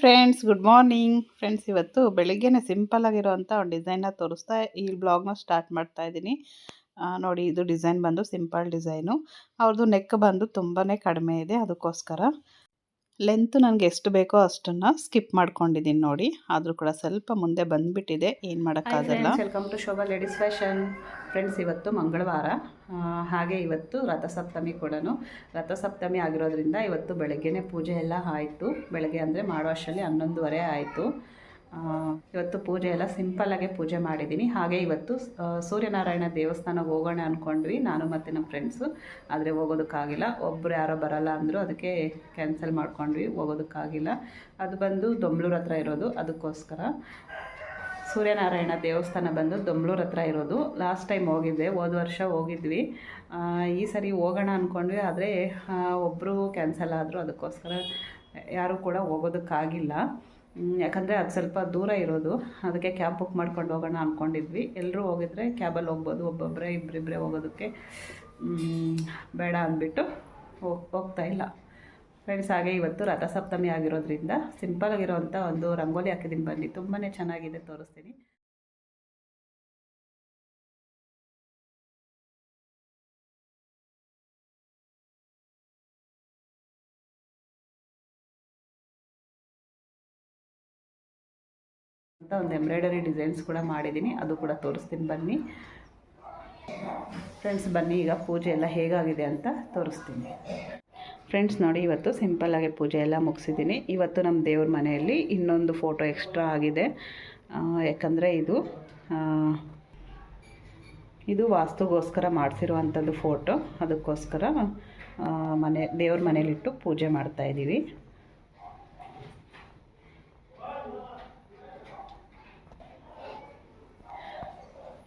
Friends good morning friends ಇವತ್ತು ಬೆಳಿಗ್ಗೆನೆ simple ಆಗಿರೋವಂಥ ಒಂದು ಡಿಸೈನ್ನ ತೋರಿಸ್ತಾ ಈ ಬ್ಲಾಗ್ನ ಸ್ಟಾರ್ಟ್ ಮಾಡ್ತಾ ಇದ್ದೀನಿ. ನೋಡಿ, ಇದು ಡಿಸೈನ್ ಬಂದು ಸಿಂಪಲ್ ಡಿಸೈನು ಅವ್ರದ್ದು ನೆಕ್ ಬಂದು ತುಂಬಾ ಕಡಿಮೆ ಇದೆ, ಅದಕ್ಕೋಸ್ಕರ. ಲೆಂತ್ ನನಗೆ ಎಷ್ಟು ಬೇಕೋ ಅಷ್ಟನ್ನು ಸ್ಕಿಪ್ ಮಾಡ್ಕೊಂಡಿದ್ದೀನಿ ನೋಡಿ. ಆದರೂ ಕೂಡ ಸ್ವಲ್ಪ ಮುಂದೆ ಬಂದುಬಿಟ್ಟಿದೆ. ಏನು ಮಾಡೋಕ್ಕಾಗಲ್ಲ. Welcome to Shobha ladies fashion friends ಇವತ್ತು ಮಂಗಳವಾರ. ಹಾಗೆ ಇವತ್ತು ರಥಸಪ್ತಮಿ ಕೂಡ ರಥಸಪ್ತಮಿ ಆಗಿರೋದ್ರಿಂದ ಇವತ್ತು ಬೆಳಗ್ಗೆನೇ ಪೂಜೆ ಎಲ್ಲ ಆಯಿತು. ಬೆಳಗ್ಗೆ ಅಂದರೆ ಮಾಡೋ ಅಷ್ಟರಲ್ಲಿ ಹನ್ನೊಂದುವರೆ ಆಯಿತು. ಇವತ್ತು ಪೂಜೆ ಎಲ್ಲ ಸಿಂಪಲ್ಲಾಗೆ ಪೂಜೆ ಮಾಡಿದ್ದೀನಿ. ಹಾಗೆ ಇವತ್ತು ಸೂರ್ಯನಾರಾಯಣ ದೇವಸ್ಥಾನಕ್ಕೆ ಹೋಗೋಣ ಅಂದ್ಕೊಂಡ್ವಿ ನಾನು ಮತ್ತು ನಮ್ಮ ಫ್ರೆಂಡ್ಸು ಆದರೆ ಹೋಗೋದಕ್ಕಾಗಿಲ್ಲ. ಒಬ್ಬರು ಯಾರೋ ಬರಲ್ಲ ಅಂದರು ಅದಕ್ಕೆ ಕ್ಯಾನ್ಸಲ್ ಮಾಡ್ಕೊಂಡ್ವಿ, ಹೋಗೋದಕ್ಕಾಗಿಲ್ಲ. ಅದು ಬಂದು ದೊಂಬ್ಳೂರು ಹತ್ರ ಇರೋದು, ಅದಕ್ಕೋಸ್ಕರ. ಸೂರ್ಯನಾರಾಯಣ ದೇವಸ್ಥಾನ ಬಂದು ದೊಂಬ್ಳೂರು ಹತ್ರ ಇರೋದು. ಲಾಸ್ಟ್ ಟೈಮ್ ಹೋಗಿದ್ದೆ, ಹೋದ ವರ್ಷ ಹೋಗಿದ್ವಿ. ಈ ಸರಿ ಹೋಗೋಣ ಅಂದ್ಕೊಂಡ್ವಿ ಆದರೆ ಒಬ್ಬರು ಕ್ಯಾನ್ಸಲ್ ಆದರು, ಅದಕ್ಕೋಸ್ಕರ ಯಾರೂ ಕೂಡ ಹೋಗೋದಕ್ಕಾಗಿಲ್ಲ. ಯಾಕಂದರೆ ಅದು ಸ್ವಲ್ಪ ದೂರ ಇರೋದು. ಅದಕ್ಕೆ ಕ್ಯಾಬ್ ಬುಕ್ ಮಾಡ್ಕೊಂಡು ಹೋಗೋಣ ಅಂದ್ಕೊಂಡಿದ್ವಿ ಎಲ್ಲರೂ ಹೋಗಿದ್ರೆ ಕ್ಯಾಬಲ್ಲಿ ಹೋಗ್ಬೋದು ಒಬ್ಬೊಬ್ಬರೇ ಇಬ್ಬರಿಬ್ಬರೇ ಹೋಗೋದಕ್ಕೆ. ಬೇಡ ಅಂದ್ಬಿಟ್ಟು ಹೋಗಿ ಹೋಗ್ತಾ ಇಲ್ಲ. ಫ್ರೆಂಡ್ಸ್ ಹಾಗೆ ಇವತ್ತು ರಥಸಪ್ತಮಿ ಆಗಿರೋದ್ರಿಂದ ಸಿಂಪಲ್ ಆಗಿರೋವಂಥ ಒಂದು ರಂಗೋಲಿ ಹಾಕಿದ್ದೀನಿ ಬನ್ನಿ. ತುಂಬಾ ಚೆನ್ನಾಗಿದೆ, ತೋರಿಸ್ತೀನಿ. ಅಂತ ಒಂದು ಎಂಬ್ರಾಯ್ಡರಿ ಡಿಸೈನ್ಸ್ ಕೂಡ ಮಾಡಿದ್ದೀನಿ. ಅದು ಕೂಡ ತೋರಿಸ್ತೀನಿ. ಬನ್ನಿ. ಫ್ರೆಂಡ್ಸ್ ಬನ್ನಿ. ಈಗ ಪೂಜೆ ಎಲ್ಲ ಹೇಗಾಗಿದೆ ಅಂತ ತೋರಿಸ್ತೀನಿ. ಫ್ರೆಂಡ್ಸ್ ನೋಡಿ, ಇವತ್ತು ಸಿಂಪಲ್ಲಾಗಿ ಪೂಜೆ ಎಲ್ಲ ಮುಗಿಸಿದ್ದೀನಿ. ಇವತ್ತು ನಮ್ಮ ದೇವ್ರ ಮನೆಯಲ್ಲಿ ಇನ್ನೊಂದು ಫೋಟೋ ಎಕ್ಸ್ಟ್ರಾ ಆಗಿದೆ. ಯಾಕಂದರೆ ಇದು ಇದು ವಾಸ್ತುಗೋಸ್ಕರ ಮಾಡಿಸಿರುವಂಥದ್ದು ಫೋಟೋ ಅದಕ್ಕೋಸ್ಕರ ಮನೆ, ದೇವ್ರ ಮನೇಲಿಟ್ಟು ಪೂಜೆ ಮಾಡ್ತಾ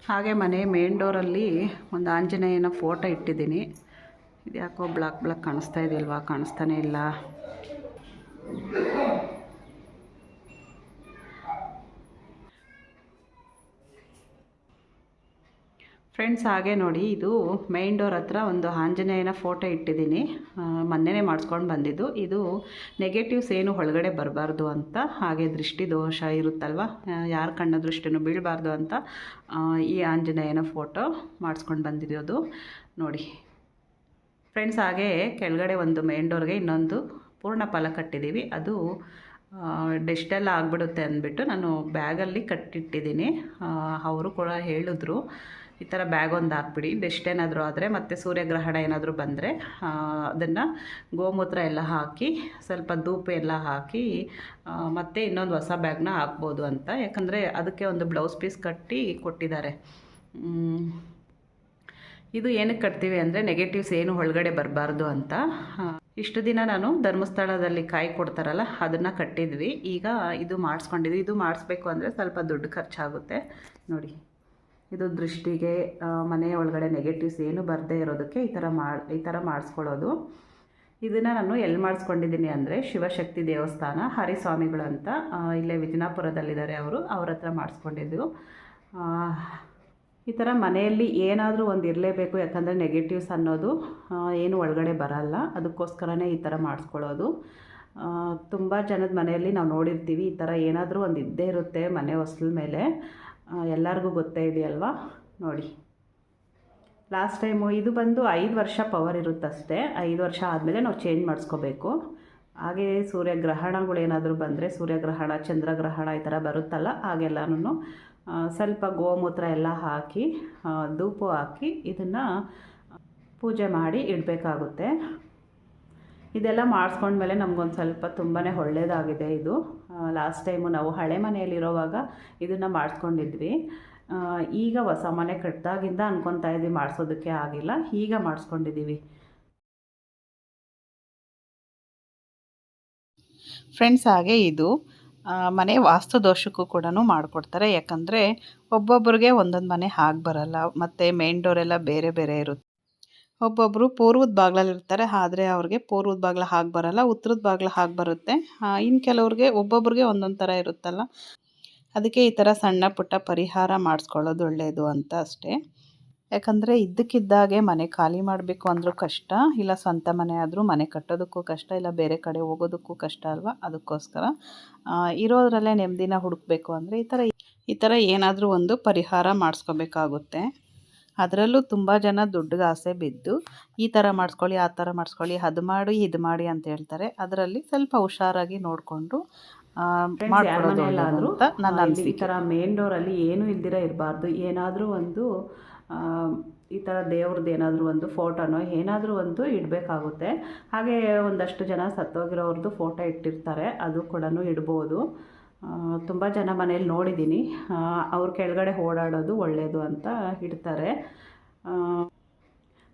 ಹಾಗೆ ಮನೆ ಮೇನ್ ಡೋರಲ್ಲಿ ಒಂದು ಆಂಜನೇಯನ ಫೋಟೋ ಇಟ್ಟಿದ್ದೀನಿ. ಇದು ಯಾಕೋ ಬ್ಲಾಕ್ ಬ್ಲಾಕ್ ಕಾಣಿಸ್ತಾ ಇದೆಯಲ್ವಾ ಕಾಣಿಸ್ತಾನೇ ಇಲ್ಲ. ಫ್ರೆಂಡ್ಸ್ ಹಾಗೆ ನೋಡಿ, ಇದು ಮೈನ್ ಡೋರ್ ಹತ್ರ ಒಂದು ಆಂಜನೇಯನ ಫೋಟೋ ಇಟ್ಟಿದ್ದೀನಿ. ಮೊನ್ನೆನೇ ಮಾಡಿಸ್ಕೊಂಡು ಬಂದಿದ್ದು. ಇದು ನೆಗೆಟಿವ್ಸ್ ಏನು ಒಳಗಡೆ ಬರಬಾರ್ದು ಅಂತ, ಹಾಗೆ ದೃಷ್ಟಿ ದೋಷ ಇರುತ್ತಲ್ವ? ಯಾರ ಕಣ್ಣ ದೃಷ್ಟಿನೂ ಬೀಳಬಾರ್ದು ಅಂತ ಈ ಆಂಜನೇಯನ ಫೋಟೋ ಮಾಡಿಸ್ಕೊಂಡು ಬಂದಿರೋದು ನೋಡಿ. ಫ್ರೆಂಡ್ಸ್ ಹಾಗೆ ಕೆಳಗಡೆ ಒಂದು ಮೈನ್ ಡೋರ್ಗೆ ಇನ್ನೊಂದು ಪೂರ್ಣ ಫಲ ಕಟ್ಟಿದ್ದೀವಿ. ಅದು ಡೆಸ್ಟೆಲ್ಲ ಆಗಿಬಿಡುತ್ತೆ ಅಂದ್ಬಿಟ್ಟು ನಾನು ಬ್ಯಾಗಲ್ಲಿ ಕಟ್ಟಿಟ್ಟಿದ್ದೀನಿ. ಅವರು ಕೂಡ ಹೇಳಿದ್ರು. ಈ ಥರ ಬ್ಯಾಗ್ ಒಂದು ಹಾಕ್ಬಿಡಿ. ಬೆಸ್ಟ್ ಏನಾದರೂ ಆದರೆ ಮತ್ತು ಸೂರ್ಯಗ್ರಹಣ ಏನಾದರೂ ಬಂದರೆ ಅದನ್ನು ಗೋಮೂತ್ರ ಎಲ್ಲ ಹಾಕಿ, ಸ್ವಲ್ಪ ಧೂಪ ಎಲ್ಲ ಹಾಕಿ ಮತ್ತೆ ಇನ್ನೊಂದು ಹೊಸ ಬ್ಯಾಗ್ನ ಹಾಕ್ಬೋದು ಅಂತ. ಯಾಕಂದರೆ ಅದಕ್ಕೆ ಒಂದು ಬ್ಲೌಸ್ ಪೀಸ್ ಕಟ್ಟಿ ಕೊಟ್ಟಿದ್ದಾರೆ. ಇದು ಏನಕ್ಕೆ ಕಟ್ತೀವಿ ಅಂದರೆ ನೆಗೆಟಿವ್ಸ್ ಏನು ಒಳಗಡೆ ಬರಬಾರ್ದು ಅಂತ. ಇಷ್ಟು ದಿನ ನಾನು ಧರ್ಮಸ್ಥಳದಲ್ಲಿ ಕಾಯಿ ಕೊಡ್ತಾರಲ್ಲ, ಅದನ್ನು ಕಟ್ಟಿದ್ವಿ. ಈಗ ಇದು ಮಾಡಿಸ್ಕೊಂಡಿದ್ವಿ. ಇದು ಮಾಡಿಸ್ಬೇಕು ಅಂದರೆ ಸ್ವಲ್ಪ ದುಡ್ಡು ಖರ್ಚಾಗುತ್ತೆ. ನೋಡಿ. ಇದು ದೃಷ್ಟಿಗೆ ಮನೆಯ ಒಳಗಡೆ ನೆಗೆಟಿವ್ಸ್ ಏನು ಬರದೇ ಇರೋದಕ್ಕೆ ಈ ಥರ ಮಾಡಿ, ಈ ಥರ ಮಾಡಿಸ್ಕೊಳ್ಳೋದು. ಇದನ್ನು ನಾನು ಎಲ್ಲಿ ಮಾಡಿಸ್ಕೊಂಡಿದ್ದೀನಿ ಅಂದರೆ ಶಿವಶಕ್ತಿ ದೇವಸ್ಥಾನ, ಹರಿಸ್ವಾಮಿಗಳು ಅಂತ ಇಲ್ಲೇ ವಿಜಯಪುರದಲ್ಲಿದ್ದಾರೆ ಅವರು, ಅವ್ರ ಹತ್ರ ಮಾಡಿಸ್ಕೊಂಡಿದ್ದು. ಈ ಥರ ಮನೆಯಲ್ಲಿ ಏನಾದರೂ ಒಂದು ಇರಲೇಬೇಕು, ಯಾಕಂದರೆ ನೆಗೆಟಿವ್ಸ್ ಅನ್ನೋದು ಏನು ಒಳಗಡೆ ಬರಲ್ಲ. ಅದಕ್ಕೋಸ್ಕರನೇ ಈ ಥರ ಮಾಡಿಸ್ಕೊಳ್ಳೋದು. ತುಂಬ ಜನದ ಮನೆಯಲ್ಲಿ ನಾವು ನೋಡಿರ್ತೀವಿ, ಈ ಥರ ಏನಾದರೂ ಒಂದು ಇದ್ದೇ ಇರುತ್ತೆ ಮನೆ ಹೊಸ್ಲ ಮೇಲೆ. ಎಲ್ಲರಿಗೂ ಗೊತ್ತೇ ಇದೆಯಲ್ವಾ? ನೋಡಿ. ಲಾಸ್ಟ್ ಟೈಮು ಇದು ಬಂದು ಐದು ವರ್ಷ ಪವರ್ ಇರುತ್ತಷ್ಟೇ. ಐದು ವರ್ಷ ಆದಮೇಲೆ ನಾವು ಚೇಂಜ್ ಮಾಡಿಸ್ಕೋಬೇಕು. ಹಾಗೆ ಸೂರ್ಯಗ್ರಹಣಗಳು ಏನಾದರೂ ಬಂದರೆ ಸೂರ್ಯಗ್ರಹಣ, ಚಂದ್ರಗ್ರಹಣ ಈ ಥರ ಬರುತ್ತಲ್ಲ ಹಾಗೆಲ್ಲನೂ ಸ್ವಲ್ಪ ಗೋಮೂತ್ರ ಎಲ್ಲ ಹಾಕಿ ಧೂಪು ಹಾಕಿ ಇದನ್ನು ಪೂಜೆ ಮಾಡಿ ಇಡಬೇಕಾಗುತ್ತೆ. ಇದೆಲ್ಲ ಮಾಡಿಸ್ಕೊಂಡ್ಮೇಲೆ ನಮಗೊಂದು ಸ್ವಲ್ಪ ತುಂಬಾ ಒಳ್ಳೆಯದಾಗಿದೆ ಇದು. ಲಾಸ್ಟ್ ಟೈಮು ನಾವು ಹಳೆ ಮನೆಯಲ್ಲಿರೋವಾಗ ಇದನ್ನು ಮಾಡಿಸ್ಕೊಂಡಿದ್ವಿ. ಈಗ ಹೊಸ ಮನೆ ಕಟ್ಟಿದಾಗಿಂದ ಅಂದ್ಕೊತಾ ಇದ್ವಿ ಮಾಡಿಸೋದಕ್ಕೆ ಆಗಿಲ್ಲ, ಈಗ ಮಾಡಿಸ್ಕೊಂಡಿದ್ದೀವಿ ಫ್ರೆಂಡ್ಸ್ ಹಾಗೆ ಇದು. ಮನೆ ವಾಸ್ತು ದೋಷಕ್ಕೂ ಕೂಡ ಮಾಡಿಕೊಡ್ತಾರೆ. ಯಾಕಂದರೆ ಒಬ್ಬೊಬ್ಬರಿಗೆ ಒಂದೊಂದು ಮನೆ ಹಾಗೆ ಬರಲ್ಲ. ಮತ್ತು ಮೇನ್ ಡೋರೆಲ್ಲ ಬೇರೆ ಬೇರೆ ಇರುತ್ತೆ. ಒಬ್ಬೊಬ್ಬರು ಪೂರ್ವದ ಬಾಗ್ಲಲ್ಲಿ ಇರ್ತಾರೆ, ಆದರೆ ಅವ್ರಿಗೆ ಪೂರ್ವದ ಬಾಗ್ಲ ಹಾಗೆ ಬರಲ್ಲ, ಉತ್ತರದ ಬಾಗ್ಲ ಹಾಗೆ ಬರುತ್ತೆ. ಇನ್ನು ಕೆಲವ್ರಿಗೆ ಒಬ್ಬೊಬ್ರಿಗೆ ಒಂದೊಂದು ಥರ ಇರುತ್ತಲ್ಲ. ಅದಕ್ಕೆ ಈ ಥರ ಸಣ್ಣ ಪುಟ್ಟ ಪರಿಹಾರ ಮಾಡಿಸ್ಕೊಳ್ಳೋದು ಒಳ್ಳೆಯದು ಅಂತ ಅಷ್ಟೇ. ಯಾಕಂದರೆ ಇದ್ದಕ್ಕಿದ್ದಾಗೆ ಮನೆ ಖಾಲಿ ಮಾಡಬೇಕು ಅಂದರೂ ಕಷ್ಟ, ಇಲ್ಲ ಸ್ವಂತ ಮನೆ ಆದರೂ ಮನೆ ಕಟ್ಟೋದಕ್ಕೂ ಕಷ್ಟ, ಇಲ್ಲ ಬೇರೆ ಕಡೆ ಹೋಗೋದಕ್ಕೂ ಕಷ್ಟ ಅಲ್ವಾ? ಅದಕ್ಕೋಸ್ಕರ ಇರೋದ್ರಲ್ಲೇ ನೆಮ್ಮದಿನ ಹುಡುಕಬೇಕು ಅಂದರೆ ಈ ಥರ ಈ ಥರ ಏನಾದರೂ ಒಂದು ಪರಿಹಾರ ಮಾಡಿಸ್ಕೋಬೇಕಾಗುತ್ತೆ. ಅದರಲ್ಲೂ ತುಂಬ ಜನ ದುಡ್ಡಿಗೆ ಆಸೆ ಬಿದ್ದು ಈ ಥರ ಮಾಡಿಸ್ಕೊಳ್ಳಿ ಆ ಥರ ಮಾಡಿಸ್ಕೊಳ್ಳಿ ಅದು ಮಾಡಿ ಇದು ಮಾಡಿ ಅಂತ ಹೇಳ್ತಾರೆ. ಅದರಲ್ಲಿ ಸ್ವಲ್ಪ ಹುಷಾರಾಗಿ ನೋಡಿಕೊಂಡು ಮಾಡ್ಕೊಳ್ಳೋದು ಅಂತ ನನ್ನ ಈ ಥರ ಮೇನ್ ಡೋರಲ್ಲಿ ಏನೂ ಇಲ್ದಿರ ಇರಬಾರ್ದು. ಏನಾದರೂ ಒಂದು ಆ, ಈ ಥರ ದೇವ್ರದ್ದು ಏನಾದರೂ ಒಂದು ಫೋಟೋನೋ ಏನಾದರೂ ಒಂದು ಇಡಬೇಕಾಗುತ್ತೆ. ಹಾಗೆ ಒಂದಷ್ಟು ಜನ ಸತ್ತೋಗಿರೋರ್ದು ಫೋಟೋ ಇಟ್ಟಿರ್ತಾರೆ ಅದು ಕೂಡ ಇಡ್ಬೋದು. ತುಂಬ ಜನ ಮನೇಲಿ ನೋಡಿದ್ದೀನಿ ಅವ್ರ ಕೆಳಗಡೆ ಓಡಾಡೋದು ಒಳ್ಳೆಯದು ಅಂತ ಇಡ್ತಾರೆ.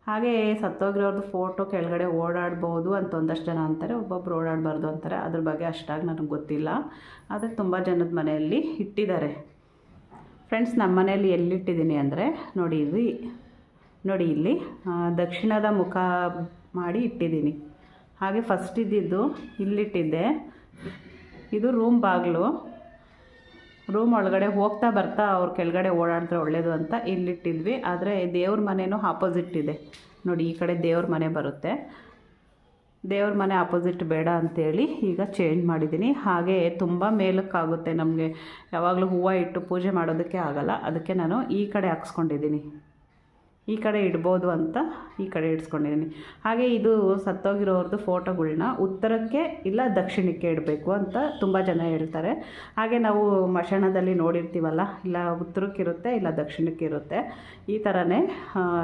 ಹಾಗೆ ಸತ್ತೋಗಿರೋರ್ದು ಫೋಟೋ ಕೆಳಗಡೆ ಓಡಾಡ್ಬೋದು ಅಂತ ಒಂದಷ್ಟು ಜನ ಅಂತಾರೆ, ಒಬ್ಬೊಬ್ರು ಓಡಾಡಬಾರ್ದು ಅಂತಾರೆ. ಅದ್ರ ಬಗ್ಗೆ ಅಷ್ಟಾಗಿ ನನಗೆ ಗೊತ್ತಿಲ್ಲ. ಆದರೆ ತುಂಬ ಜನದ ಮನೆಯಲ್ಲಿ ಇಟ್ಟಿದ್ದಾರೆ. ಫ್ರೆಂಡ್ಸ್ ನಮ್ಮ ಮನೆಯಲ್ಲಿ ಎಲ್ಲಿಟ್ಟಿದ್ದೀನಿ ಅಂದರೆ, ನೋಡಿ ಇಲ್ಲಿ ನೋಡಿ ಇಲ್ಲಿ ದಕ್ಷಿಣದ ಮುಖ ಮಾಡಿ ಇಟ್ಟಿದ್ದೀನಿ ಹಾಗೆ ಫಸ್ಟ್ ಇದ್ದಿದ್ದು ಇಲ್ಲಿಟ್ಟಿದ್ದೆ. ಇದು ರೂಮ್ ಬಾಗಿಲು. ರೂಮ್ ಒಳಗಡೆ ಹೋಗ್ತಾ ಬರ್ತಾ ಅವ್ರ ಕೆಳಗಡೆ ಓಡಾಡಿದ್ರೆ ಒಳ್ಳೇದು ಅಂತ ಇಲ್ಲಿಟ್ಟಿದ್ವಿ. ಆದರೆ ದೇವ್ರ ಮನೆಯೂ ಆಪೋಸಿಟ್ ಇದೆ. ನೋಡಿ, ಈ ಕಡೆ ದೇವ್ರ ಮನೆ ಬರುತ್ತೆ. ದೇವ್ರ ಮನೆ ಆಪೋಸಿಟ್ ಬೇಡ ಅಂತೇಳಿ ಈಗ ಚೇಂಜ್ ಮಾಡಿದ್ದೀನಿ ಹಾಗೆ ತುಂಬ ಮೇಲಕ್ಕಾಗುತ್ತೆ ನಮಗೆ. ಯಾವಾಗಲೂ ಹೂವು ಇಟ್ಟು ಪೂಜೆ ಮಾಡೋದಕ್ಕೆ ಆಗಲ್ಲ. ಅದಕ್ಕೆ ನಾನು ಈ ಕಡೆ ಹಾಕ್ಸ್ಕೊಂಡಿದ್ದೀನಿ ಈ ಕಡೆ ಇಡ್ಬೋದು ಅಂತ ಈ ಕಡೆ ಇಡ್ಸ್ಕೊಂಡಿದ್ದೀನಿ. ಹಾಗೆ ಇದು ಸತ್ತೋಗಿರೋರ್ದು ಫೋಟೋಗಳನ್ನ ಉತ್ತರಕ್ಕೆ ಇಲ್ಲ ದಕ್ಷಿಣಕ್ಕೆ ಇಡಬೇಕು ಅಂತ ತುಂಬ ಜನ ಹೇಳ್ತಾರೆ. ಹಾಗೆ ನಾವು ಮಶಾಣದಲ್ಲಿ ನೋಡಿರ್ತೀವಲ್ಲ, ಇಲ್ಲ ಉತ್ತರಕ್ಕಿರುತ್ತೆ ಇಲ್ಲ ದಕ್ಷಿಣಕ್ಕಿರುತ್ತೆ, ಈ ಥರನೇ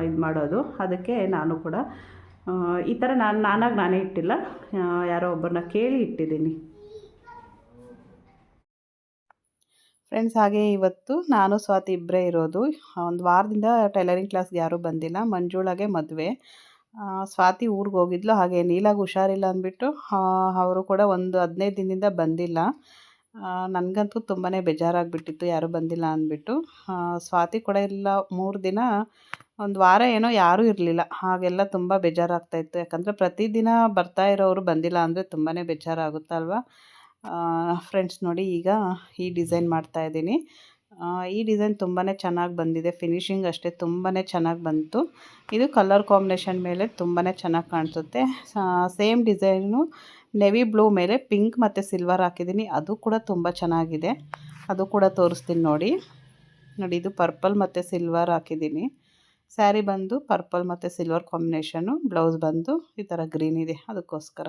ಇದು ಮಾಡೋದು. ಅದಕ್ಕೆ ನಾನು ಕೂಡ ಈ ಥರ ನಾನು ನಾನಾಗಿ ನಾನೇ ಇಟ್ಟಿಲ್ಲ. ಯಾರೋ ಒಬ್ಬರನ್ನ ಕೇಳಿ ಇಟ್ಟಿದ್ದೀನಿ. ಫ್ರೆಂಡ್ಸ್ ಹಾಗೆ ಇವತ್ತು ನಾನು, ಸ್ವಾತಿ ಇಬ್ಬರೇ ಇರೋದು. ಒಂದು ವಾರದಿಂದ ಟೈಲರಿಂಗ್ ಕ್ಲಾಸ್ಗೆ ಯಾರೂ ಬಂದಿಲ್ಲ. ಮಂಜುಳಾಗೆ ಮದುವೆ. ಸ್ವಾತಿ ಊರಿಗೆ ಹೋಗಿದ್ಲು. ಹಾಗೆ ನೀಲಾಗಿ ಹುಷಾರಿಲ್ಲ ಅಂದ್ಬಿಟ್ಟು ಅವರು ಕೂಡ ಒಂದು ಹದಿನೈದು ದಿನದಿಂದ ಬಂದಿಲ್ಲ. ನನಗಂತೂ ತುಂಬಾ ಬೇಜಾರಾಗಿಬಿಟ್ಟಿತ್ತು. ಯಾರೂ ಬಂದಿಲ್ಲ ಅಂದ್ಬಿಟ್ಟು. ಸ್ವಾತಿ ಕೂಡ ಇಲ್ಲ. ಮೂರು ದಿನ, ಒಂದು ವಾರ ಏನೋ ಯಾರೂ ಇರಲಿಲ್ಲ. ಹಾಗೆಲ್ಲ ತುಂಬ ಬೇಜಾರಾಗ್ತಾಯಿತ್ತು ಯಾಕಂದರೆ ಪ್ರತಿದಿನ ಬರ್ತಾ ಇರೋರು ಬಂದಿಲ್ಲ ಅಂದರೆ ತುಂಬಾ ಬೇಜಾರಾಗುತ್ತಲ್ವ? ಫ್ರೆಂಡ್ಸ್ ನೋಡಿ ಈಗ ಈ ಡಿಸೈನ್ ಮಾಡ್ತಾ ಇದ್ದೀನಿ. ಈ ಡಿಸೈನ್ ತುಂಬಾ ಚೆನ್ನಾಗಿ ಬಂದಿದೆ. ಫಿನಿಶಿಂಗ್ ಅಷ್ಟೇ ತುಂಬಾ ಚೆನ್ನಾಗಿ ಬಂತು. ಇದು ಕಲರ್ ಕಾಂಬಿನೇಷನ್ ಮೇಲೆ ತುಂಬಾ ಚೆನ್ನಾಗಿ ಕಾಣಿಸುತ್ತೆ. ಸೇಮ್ ಡಿಸೈನು ನೆವಿ ಬ್ಲೂ ಮೇಲೆ ಪಿಂಕ್ ಮತ್ತು ಸಿಲ್ವರ್ ಹಾಕಿದ್ದೀನಿ. ಅದು ಕೂಡ ತುಂಬ ಚೆನ್ನಾಗಿದೆ. ಅದು ಕೂಡ ತೋರಿಸ್ತೀನಿ ನೋಡಿ. ನೋಡಿ, ಇದು ಪರ್ಪಲ್ ಮತ್ತು ಸಿಲ್ವರ್ ಹಾಕಿದ್ದೀನಿ. ಸ್ಯಾರಿ ಬಂದು ಪರ್ಪಲ್ ಮತ್ತು ಸಿಲ್ವರ್ ಕಾಂಬಿನೇಷನು ಬ್ಲೌಸ್ ಬಂದು ಈ ಥರ ಗ್ರೀನ್ ಇದೆ. ಅದಕ್ಕೋಸ್ಕರ.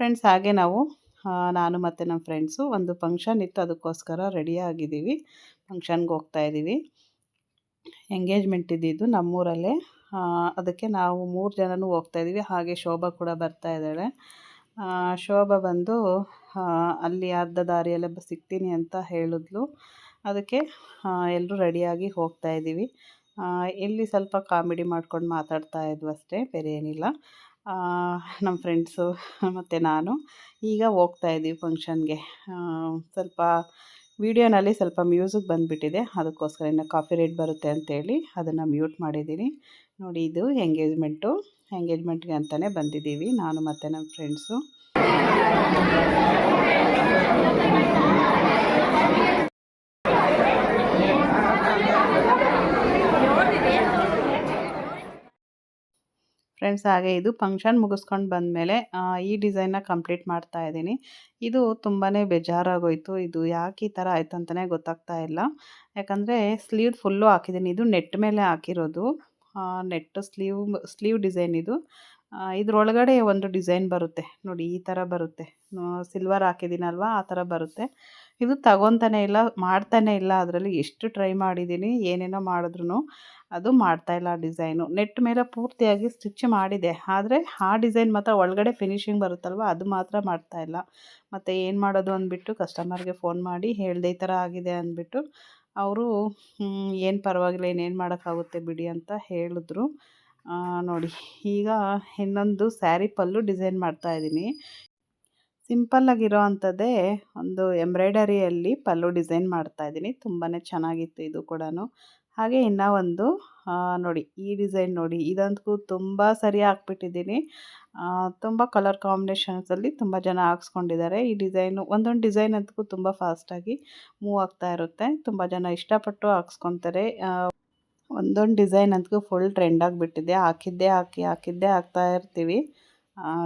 ಫ್ರೆಂಡ್ಸ್ ಹಾಗೆ ನಾವು ನಾನು ಮತ್ತು ನಮ್ಮ ಫ್ರೆಂಡ್ಸು ಒಂದು ಫಂಕ್ಷನ್ ಇತ್ತು, ಅದಕ್ಕೋಸ್ಕರ ರೆಡಿ ಆಗಿದ್ದೀವಿ. ಫಂಕ್ಷನ್ಗೆ ಹೋಗ್ತಾ ಇದ್ದೀವಿ. ಎಂಗೇಜ್ಮೆಂಟ್ ಇದ್ದಿದ್ದು ನಮ್ಮೂರಲ್ಲೇ. ಅದಕ್ಕೆ ನಾವು ಮೂರು ಜನನೂ ಹೋಗ್ತಾ ಇದ್ದೀವಿ. ಹಾಗೆ ಶೋಭಾ ಕೂಡ ಬರ್ತಾ ಇದ್ದಾಳೆ. ಶೋಭಾ ಬಂದು ಅಲ್ಲಿ ಅರ್ಧ ದಾರಿಯಲ್ಲೇ ಸಿಗ್ತೀನಿ ಅಂತ ಹೇಳಿದ್ಲು. ಅದಕ್ಕೆ ಎಲ್ಲರೂ ರೆಡಿಯಾಗಿ ಹೋಗ್ತಾ ಇದ್ದೀವಿ. ಇಲ್ಲಿ ಸ್ವಲ್ಪ ಕಾಮಿಡಿ ಮಾಡ್ಕೊಂಡು ಮಾತಾಡ್ತಾ ಇದ್ವು ಅಷ್ಟೇ, ಬೇರೆ ಏನಿಲ್ಲ. ನಮ್ಮ ಫ್ರೆಂಡ್ಸು, ಮತ್ತು ನಾನು. ಈಗ ಹೋಗ್ತಾ ಇದ್ದೀವಿ ಫಂಕ್ಷನ್ಗೆ. ಸ್ವಲ್ಪ ವಿಡಿಯೋನಲ್ಲಿ ಸ್ವಲ್ಪ ಮ್ಯೂಸಿಕ್ ಬಂದುಬಿಟ್ಟಿದೆ. ಅದಕ್ಕೋಸ್ಕರ ಇನ್ನು ಕಾಫಿ ರೇಟ್ ಬರುತ್ತೆ ಅಂತೇಳಿ ಅದನ್ನು ಮ್ಯೂಟ್ ಮಾಡಿದ್ದೀನಿ. ನೋಡಿ, ಇದು ಎಂಗೇಜ್ಮೆಂಟು. ಎಂಗೇಜ್ಮೆಂಟ್ಗೆ ಅಂತಲೇ ಬಂದಿದ್ದೀವಿ. ನಾನು ಮತ್ತು ನಮ್ಮ ಫ್ರೆಂಡ್ಸು. ಫ್ರೆಂಡ್ಸ್, ಹಾಗೆ ಇದು ಫಂಕ್ಷನ್ ಮುಗಿಸ್ಕೊಂಡು ಬಂದಮೇಲೆ ಈ ಡಿಸೈನ್ನ ಕಂಪ್ಲೀಟ್ ಮಾಡ್ತಾ ಇದ್ದೀನಿ. ಇದು ತುಂಬಾ ಬೇಜಾರಾಗೋಯಿತು. ಇದು ಯಾಕೆ ಈ ಥರ ಆಯಿತು ಅಂತಲೇ ಗೊತ್ತಾಗ್ತಾ ಇಲ್ಲ. ಯಾಕಂದರೆ ಸ್ಲೀವ್ ಫುಲ್ಲು ಹಾಕಿದ್ದೀನಿ. ಇದು ನೆಟ್ ಮೇಲೆ ಹಾಕಿರೋದು. ನೆಟ್ ಸ್ಲೀವ್ ಸ್ಲೀವ್ ಡಿಸೈನ್ ಇದು. ಇದ್ರೊಳಗಡೆ ಒಂದು ಡಿಸೈನ್ ಬರುತ್ತೆ. ನೋಡಿ ಈ ಥರ ಬರುತ್ತೆ. ಸಿಲ್ವರ್ ಹಾಕಿದ್ದೀನಲ್ವಾ? ಆ ಥರ ಬರುತ್ತೆ. ಇದು ತಗೊತಾನೆ ಇಲ್ಲ ಮಾಡ್ತಾನೆ ಇಲ್ಲ. ಅದರಲ್ಲಿ ಎಷ್ಟು ಟ್ರೈ ಮಾಡಿದ್ದೀನಿ ಏನೇನೋ ಮಾಡಿದ್ರು ಅದು ಮಾಡ್ತಾ ಇಲ್ಲ ಡಿಸೈನು. ನೆಟ್ ಮೇಲೆ ಪೂರ್ತಿಯಾಗಿ ಸ್ಟಿಚ್ ಮಾಡಿದೆ. ಆದರೆ ಆ ಡಿಸೈನ್ ಮಾತ್ರ ಒಳಗಡೆ ಫಿನಿಶಿಂಗ್ ಬರುತ್ತಲ್ವ? ಅದು ಮಾತ್ರ ಮಾಡ್ತಾ ಇಲ್ಲ. ಮತ್ತು ಏನು ಮಾಡೋದು ಅಂದ್ಬಿಟ್ಟು ಕಸ್ಟಮರ್ಗೆ ಫೋನ್ ಮಾಡಿ ಹೇಳಿದೆ ಈ ಥರ ಆಗಿದೆ ಅಂದ್ಬಿಟ್ಟು ಅವರು ಏನು ಪರವಾಗಿಲ್ಲ ಇನ್ನೇನು ಮಾಡೋಕ್ಕಾಗುತ್ತೆ ಬಿಡಿ ಅಂತ ಹೇಳಿದ್ರು. ಆ, ನೋಡಿ, ಈಗ ಇನ್ನೊಂದು ಸ್ಯಾರಿ ಪಲ್ಲು ಡಿಸೈನ್ ಮಾಡ್ತಾ ಇದ್ದೀನಿ. ಸಿಂಪಲ್ಲಾಗಿರೋ ಅಂಥದ್ದೇ ಒಂದು ಎಂಬ್ರಾಯ್ಡರಿಯಲ್ಲಿ ಪಲ್ಲು ಡಿಸೈನ್ ಮಾಡ್ತಾ ಇದ್ದೀನಿ. ತುಂಬಾ ಚೆನ್ನಾಗಿತ್ತು ಇದು ಕೂಡ ಹಾಗೆ ಇನ್ನೂ ಒಂದು ನೋಡಿ, ಈ ಡಿಸೈನ್ ನೋಡಿ, ಇದಂತೂ ತುಂಬ ಸರಿ ಹಾಕ್ಬಿಟ್ಟಿದ್ದೀನಿ. ತುಂಬ ಕಲರ್ ಕಾಂಬಿನೇಷನ್ಸಲ್ಲಿ ತುಂಬ ಜನ ಹಾಕ್ಸ್ಕೊಂಡಿದ್ದಾರೆ. ಈ ಡಿಸೈನು, ಒಂದೊಂದು ಡಿಸೈನ್ ಅಂತೂ ತುಂಬ ಫಾಸ್ಟಾಗಿ ಮೂವ್ ಆಗ್ತಾ ಇರುತ್ತೆ. ತುಂಬ ಜನ ಇಷ್ಟಪಟ್ಟು ಹಾಕ್ಸ್ಕೊತಾರೆ. ಒಂದೊಂದು ಡಿಸೈನ್ ಅಂತೂ ಫುಲ್ ಟ್ರೆಂಡ್ ಆಗಿಬಿಟ್ಟಿದೆ ಹಾಕಿದ್ದೇ ಹಾಕಿ, ಹಾಕಿದ್ದೇ ಹಾಕ್ತಾ ಇರ್ತೀವಿ.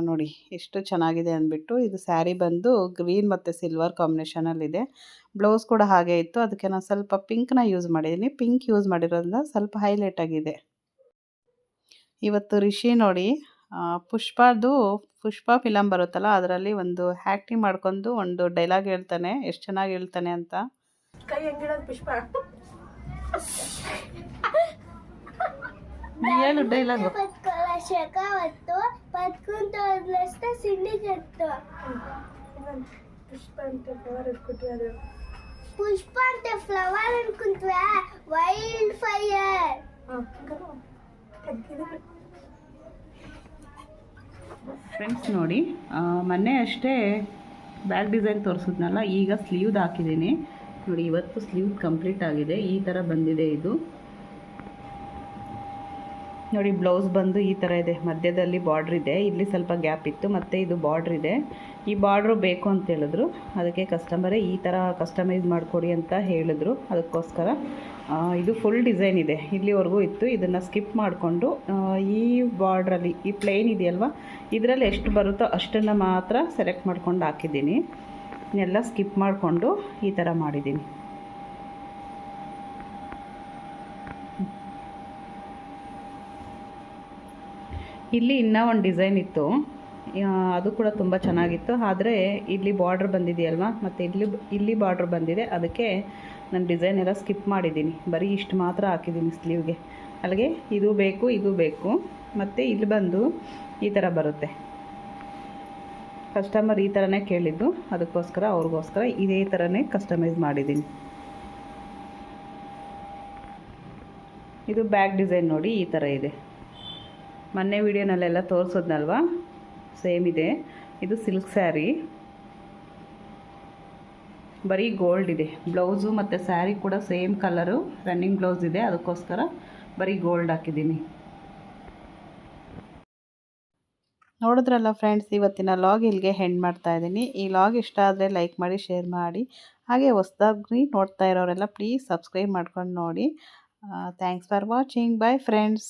ನೋಡಿ, ಎಷ್ಟು ಚೆನ್ನಾಗಿದೆ ಅಂದ್ಬಿಟ್ಟು ಇದು ಸ್ಯಾರಿ ಬಂದು ಗ್ರೀನ್ ಮತ್ತು ಸಿಲ್ವರ್ ಕಾಂಬಿನೇಷನಲ್ಲಿದೆ ಬ್ಲೌಸ್ ಕೂಡ ಹಾಗೆ ಇತ್ತು. ಅದಕ್ಕೆ ನಾನು ಸ್ವಲ್ಪ ಪಿಂಕ್ನ ಯೂಸ್ ಮಾಡಿದ್ದೀನಿ ಪಿಂಕ್ ಯೂಸ್ ಮಾಡಿರೋದ್ರಿಂದ ಸ್ವಲ್ಪ ಹೈಲೈಟ್ ಆಗಿದೆ. ಇವತ್ತು ರಿಷಿ ನೋಡಿ ಪುಷ್ಪದು, ಪುಷ್ಪ ಫಿಲಮ್ ಬರುತ್ತಲ್ಲ, ಅದರಲ್ಲಿ ಒಂದು ಆ್ಯಕ್ಟಿಂಗ್ ಮಾಡ್ಕೊಂಡು ಒಂದು ಡೈಲಾಗ್ ಹೇಳ್ತಾನೆ. ಎಷ್ಟು ಚೆನ್ನಾಗಿ ಹೇಳ್ತಾನೆ ಅಂತ. ಕೈ ಪುಷ್ಪ? ಏನು ಡೈಲಾಗ್ ಶಕ ಹೊತ್ತು ಪತ್ಕುಂತ ಅದ್ಲಷ್ಟ ಸಿಂಡಿ ಕತ್ತು. ಪುಷ್ಪ ಅಂತ ಫ್ಲವರ್ ಅನ್ಕೊಂತೀವಿ ಪುಷ್ಪ ಅಂತ ಫ್ಲವರ್ ವೈಲ್ಡ್ ಫೈರ್ ಫ್ರೆಂಡ್ಸ್ ನೋಡಿ ಮೊನ್ನೆ ಅಷ್ಟೇ ಬ್ಯಾಕ್ ಡಿಸೈನ್ ತೋರಿಸಿದ್ನಲ್ಲ ಈಗ ಸ್ಲೀವ್ದು ಹಾಕಿದ್ದೀನಿ ನೋಡಿ ಇವತ್ತು ಸ್ಲೀವ್ ಕಂಪ್ಲೀಟ್ ಆಗಿದೆ. ಈ ಥರ ಬಂದಿದೆ ಇದು. ನೋಡಿ ಬ್ಲೌಸ್ ಬಂದು ಈ ಥರ ಇದೆ. ಮಧ್ಯದಲ್ಲಿ ಬಾರ್ಡ್ರ್ ಇದೆ. ಇಲ್ಲಿ ಸ್ವಲ್ಪ ಗ್ಯಾಪ್ ಇತ್ತು, ಮತ್ತು ಇದು ಬಾರ್ಡ್ರ್ ಇದೆ. ಈ ಬಾರ್ಡ್ರು ಬೇಕು ಅಂತ ಹೇಳಿದ್ರು. ಅದಕ್ಕೆ ಕಸ್ಟಮರೇ ಈ ಥರ ಕಸ್ಟಮೈಸ್ ಮಾಡಿಕೊಡಿ ಅಂತ ಹೇಳಿದ್ರು. ಅದಕ್ಕೋಸ್ಕರ ಇದು ಫುಲ್ ಡಿಸೈನ್ ಇದೆ. ಇಲ್ಲಿವರೆಗೂ ಇತ್ತು. ಇದನ್ನು ಸ್ಕಿಪ್ ಮಾಡಿಕೊಂಡು ಈ ಬಾರ್ಡ್ರಲ್ಲಿ ಈ ಪ್ಲೇನ್ ಇದೆಯಲ್ವ? ಇದರಲ್ಲಿ ಎಷ್ಟು ಬರುತ್ತೋ ಅಷ್ಟನ್ನು ಮಾತ್ರ ಸೆಲೆಕ್ಟ್ ಮಾಡ್ಕೊಂಡು ಹಾಕಿದ್ದೀನಿ. ಎಲ್ಲ ಸ್ಕಿಪ್ ಮಾಡಿಕೊಂಡು ಈ ಥರ ಮಾಡಿದ್ದೀನಿ. ಇಲ್ಲಿ ಇನ್ನೂ ಒಂದು ಡಿಸೈನ್ ಇತ್ತು. ಅದು ಕೂಡ ತುಂಬ ಚೆನ್ನಾಗಿತ್ತು. ಆದರೆ ಇಲ್ಲಿ ಬಾರ್ಡ್ರ್ ಬಂದಿದೆಯಲ್ವ? ಮತ್ತು ಇಲ್ಲಿ ಇಲ್ಲಿ ಬಾರ್ಡ್ರ್ ಬಂದಿದೆ. ಅದಕ್ಕೆ ನಾನು ಡಿಸೈನ್ ಎಲ್ಲ ಸ್ಕಿಪ್ ಮಾಡಿದ್ದೀನಿ. ಬರೀ ಇಷ್ಟು ಮಾತ್ರ ಹಾಕಿದ್ದೀನಿ ಸ್ಲೀವ್ಗೆ ಅಲ್ಲಿಗೆ ಇದು ಬೇಕು ಇದು ಬೇಕು. ಮತ್ತು ಇಲ್ಲಿ ಬಂದು ಈ ಥರ ಬರುತ್ತೆ. ಕಸ್ಟಮರ್ ಈ ಥರನೇ ಕೇಳಿದ್ದು. ಅದಕ್ಕೋಸ್ಕರ ಅವ್ರಿಗೋಸ್ಕರ ಇದೇ ಥರನೇ ಕಸ್ಟಮೈಸ್ ಮಾಡಿದ್ದೀನಿ. ಇದು ಬ್ಯಾಕ್ ಡಿಸೈನ್ ನೋಡಿ ಈ ಥರ ಇದೆ. ಮೊನ್ನೆ ವಿಡಿಯೋನಲ್ಲೆಲ್ಲ ತೋರಿಸೋದ್ನಲ್ವ? ಸೇಮ್ ಇದೆ. ಇದು ಸಿಲ್ಕ್ ಸ್ಯಾರಿ ಬರೀ ಗೋಲ್ಡ್ ಇದೆ. ಬ್ಲೌಸು ಮತ್ತು ಸ್ಯಾರಿ ಕೂಡ ಸೇಮ್ ಕಲರು ರನ್ನಿಂಗ್ ಬ್ಲೌಸ್ ಇದೆ. ಅದಕ್ಕೋಸ್ಕರ ಬರೀ ಗೋಲ್ಡ್ ಹಾಕಿದ್ದೀನಿ. ನೋಡಿದ್ರಲ್ಲ ಫ್ರೆಂಡ್ಸ್ ಇವತ್ತಿನ ಲಾಗ್ ಇಲ್ಲಿಗೆ ಹೆಂಡ್ ಮಾಡ್ತಾ ಇದ್ದೀನಿ. ಈ ಲಾಗ್ ಇಷ್ಟ ಆದರೆ ಲೈಕ್ ಮಾಡಿ ಶೇರ್ ಮಾಡಿ. ಹಾಗೆ ಹೊಸ್ದಾಗಿ ನೋಡ್ತಾ ಇರೋರೆಲ್ಲ ಪ್ಲೀಸ್ ಸಬ್ಸ್ಕ್ರೈಬ್ ಮಾಡ್ಕೊಂಡು ನೋಡಿ. Thanks for watching bye friends